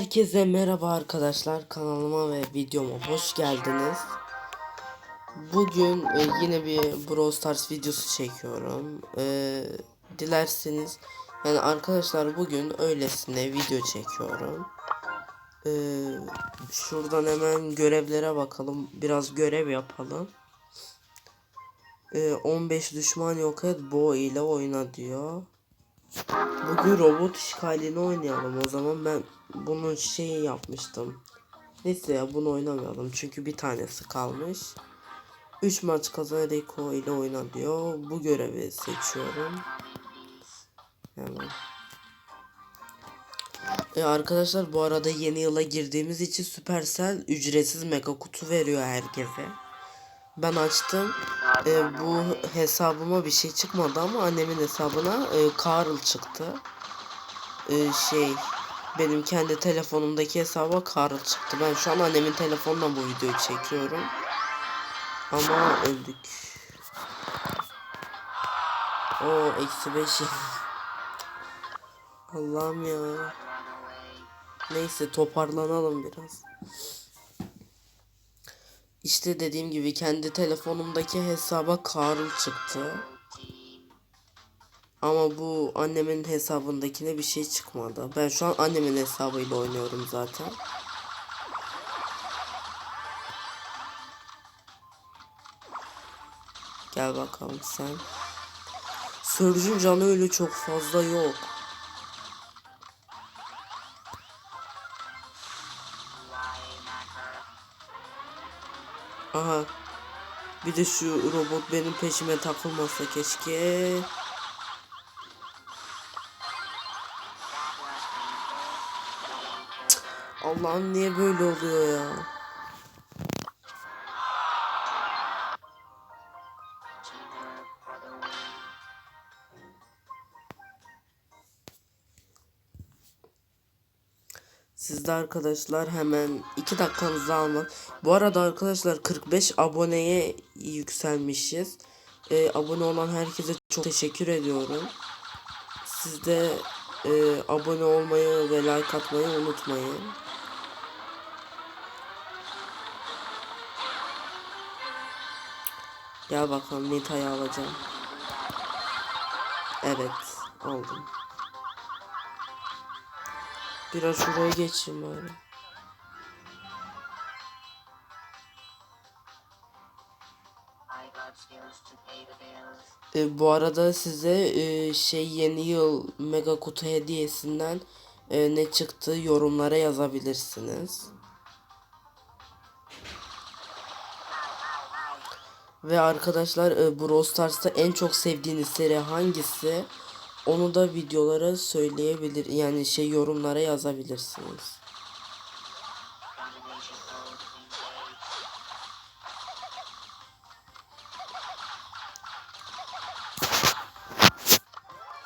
Herkese merhaba arkadaşlar kanalıma ve videoma hoş geldiniz. Bugün e, yine bir Brawl Stars videosu çekiyorum. E, dilerseniz yani arkadaşlar bugün öylesine video çekiyorum. E, şuradan hemen görevlere bakalım. Biraz görev yapalım. E, 15 düşman yok et Bo ile oyna diyor. Bugün robot işgalini oynayalım o zaman ben bunun şeyi yapmıştım. Neyse ya bunu oynamayalım çünkü bir tanesi kalmış. 3 maç kazan Rico ile oyna diyor. Bu görevi seçiyorum. Hemen. E arkadaşlar bu arada yeni yıla girdiğimiz için Supercell ücretsiz mega kutu veriyor herkese. Ben açtım. E, bu hesabıma bir şey çıkmadı ama annemin hesabına e, Carl çıktı. E, şey benim kendi telefonumdaki hesaba Carl çıktı. Ben şu an annemin telefonla bu videoyu çekiyorum. Ama öldük. O eksi beş. Allah'ım ya. Neyse toparlanalım biraz. İşte dediğim gibi kendi telefonumdaki hesaba Karl çıktı. Ama bu annemin hesabındakine bir şey çıkmadı. Ben şu an annemin hesabıyla oynuyorum zaten. Gel bakalım sen. Surge'un canı öyle çok fazla yok. Aha. Bir de şu robot benim peşime takılmasa keşke. Allah'ım niye böyle oluyor ya? Siz de arkadaşlar hemen 2 dakikanızı almak. Bu arada arkadaşlar 45 aboneye yükselmişiz. Ee, abone olan herkese çok teşekkür ediyorum. Siz de e, abone olmayı ve like atmayı unutmayın. Gel bakalım Nita'yı alacağım. Evet aldım. Biraz şuraya geçeyim bari. E, bu arada size e, şey yeni yıl mega kutu hediyesinden e, ne çıktı yorumlara yazabilirsiniz. Ve arkadaşlar e, Brawl Stars'ta en çok sevdiğiniz seri hangisi? Onu da videolara söyleyebilir yani şey yorumlara yazabilirsiniz.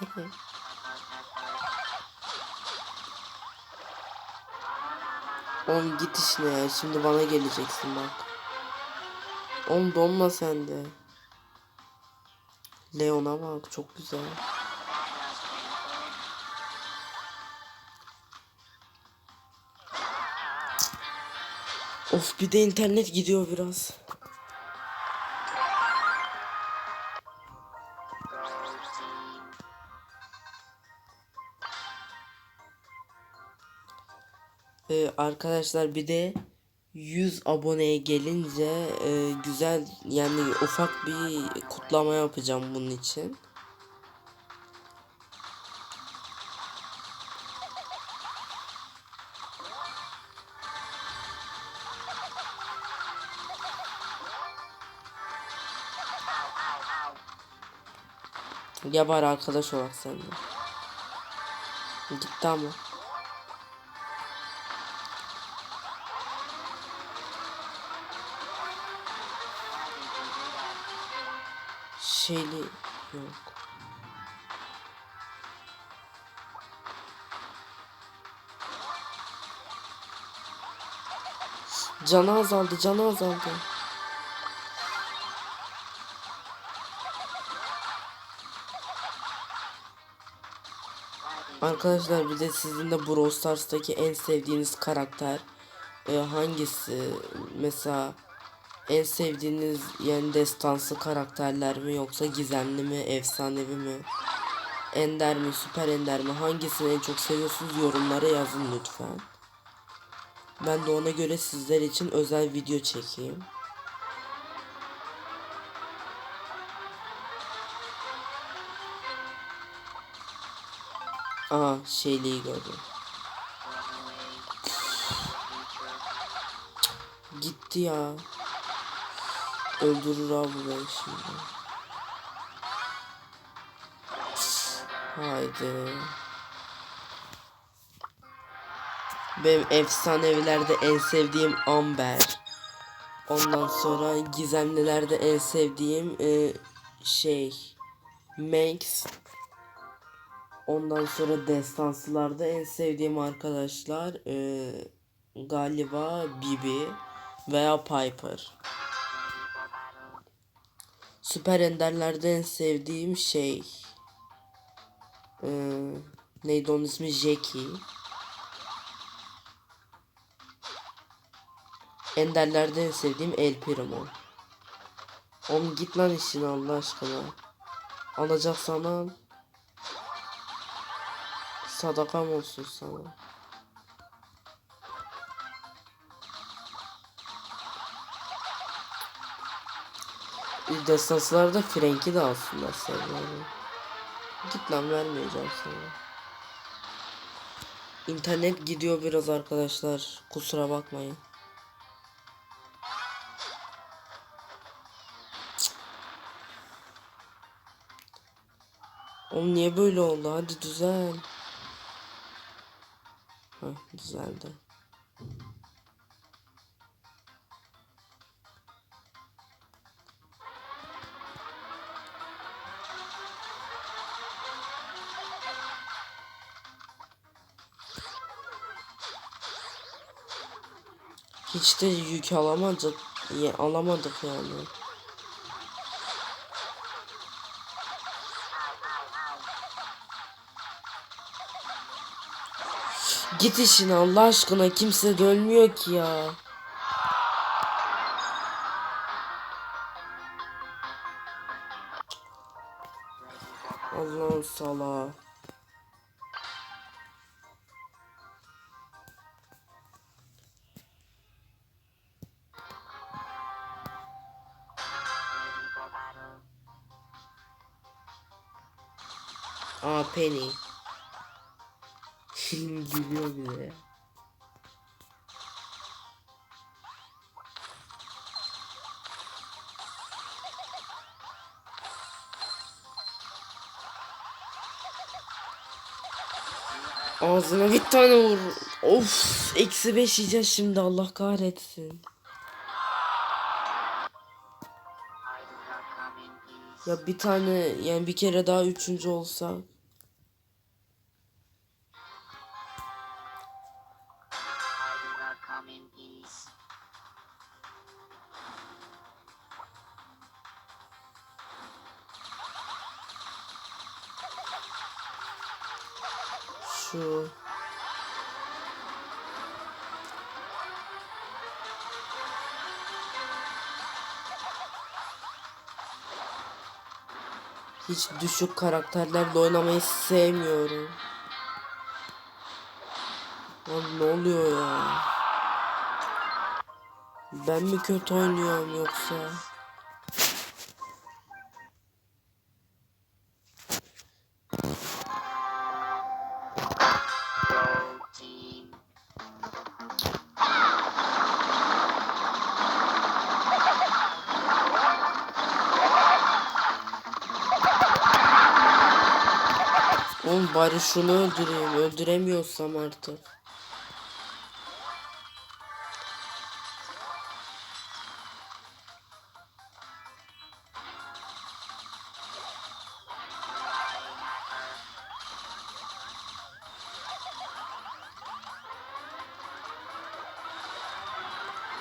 Oğlum git işine şimdi bana geleceksin bak. Oğlum donma sen de. Leon'a bak çok güzel. Of bir de internet gidiyor biraz. Ee, arkadaşlar bir de 100 aboneye gelince e, güzel yani ufak bir kutlama yapacağım bunun için. Ya bari arkadaş olarak sen de. Gitti ama. Şeyli yok. Canı azaldı, canı azaldı. Arkadaşlar bir de sizin de Brawl Stars'taki en sevdiğiniz karakter e, hangisi? Mesela en sevdiğiniz yani destansı karakterler mi yoksa gizemli mi, efsanevi mi? Ender mi, süper ender mi? Hangisini en çok seviyorsunuz yorumlara yazın lütfen. Ben de ona göre sizler için özel video çekeyim. Aa şeyliği gördüm. Gitti ya. Öldürür abi ben şimdi. Haydi. Benim efsanevlerde en sevdiğim Amber. Ondan sonra gizemlilerde en sevdiğim e, şey Max. Ondan sonra destansılarda en sevdiğim arkadaşlar e, galiba Bibi veya Piper. Süper Ender'lerde en sevdiğim şey e, neydi onun ismi Jackie. Ender'lerde en sevdiğim El Primo. Oğlum git lan işine Allah aşkına. Alacaksan al. Sadakam olsun sana. Destanslarda Frank'i de alsınlar seviyorum. Git lan vermeyeceğim sana. İnternet gidiyor biraz arkadaşlar. Kusura bakmayın. Oğlum niye böyle oldu? Hadi düzel. Heh, düzeldi. Hiç de yük alamadık. Ya, alamadık yani. Git işine Allah aşkına kimse de ölmüyor ki ya. Allah'ın salağı. Aa Penny. Gülüyor bize. Ağzına bir tane vur. Of, eksi beş yiyeceğiz şimdi Allah kahretsin. Ya bir tane yani bir kere daha üçüncü olsa. Şu. Hiç düşük karakterlerle oynamayı sevmiyorum. Lan ne oluyor ya? Ben mi kötü oynuyorum yoksa? Oğlum bari şunu öldüreyim. Öldüremiyorsam artık.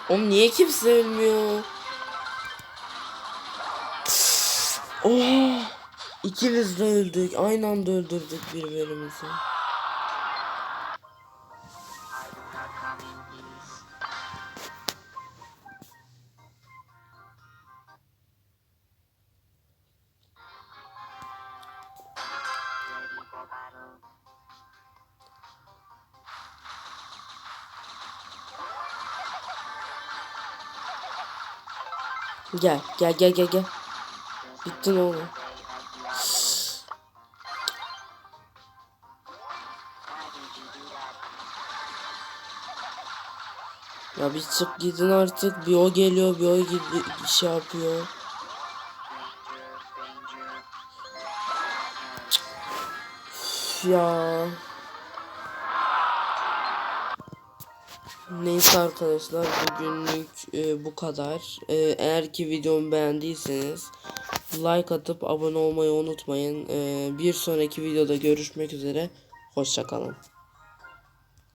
Oğlum niye kimse ölmüyor? İkimiz de öldük. Aynı anda öldürdük birbirimizi. Gel, gel, gel, gel, gel. Bittin oğlum. Ya bir çık gidin artık. Bir o geliyor bir o gidi şey yapıyor. Üf ya. Neyse arkadaşlar bugünlük e, bu kadar. E, eğer ki videomu beğendiyseniz like atıp abone olmayı unutmayın. E, bir sonraki videoda görüşmek üzere. Hoşçakalın.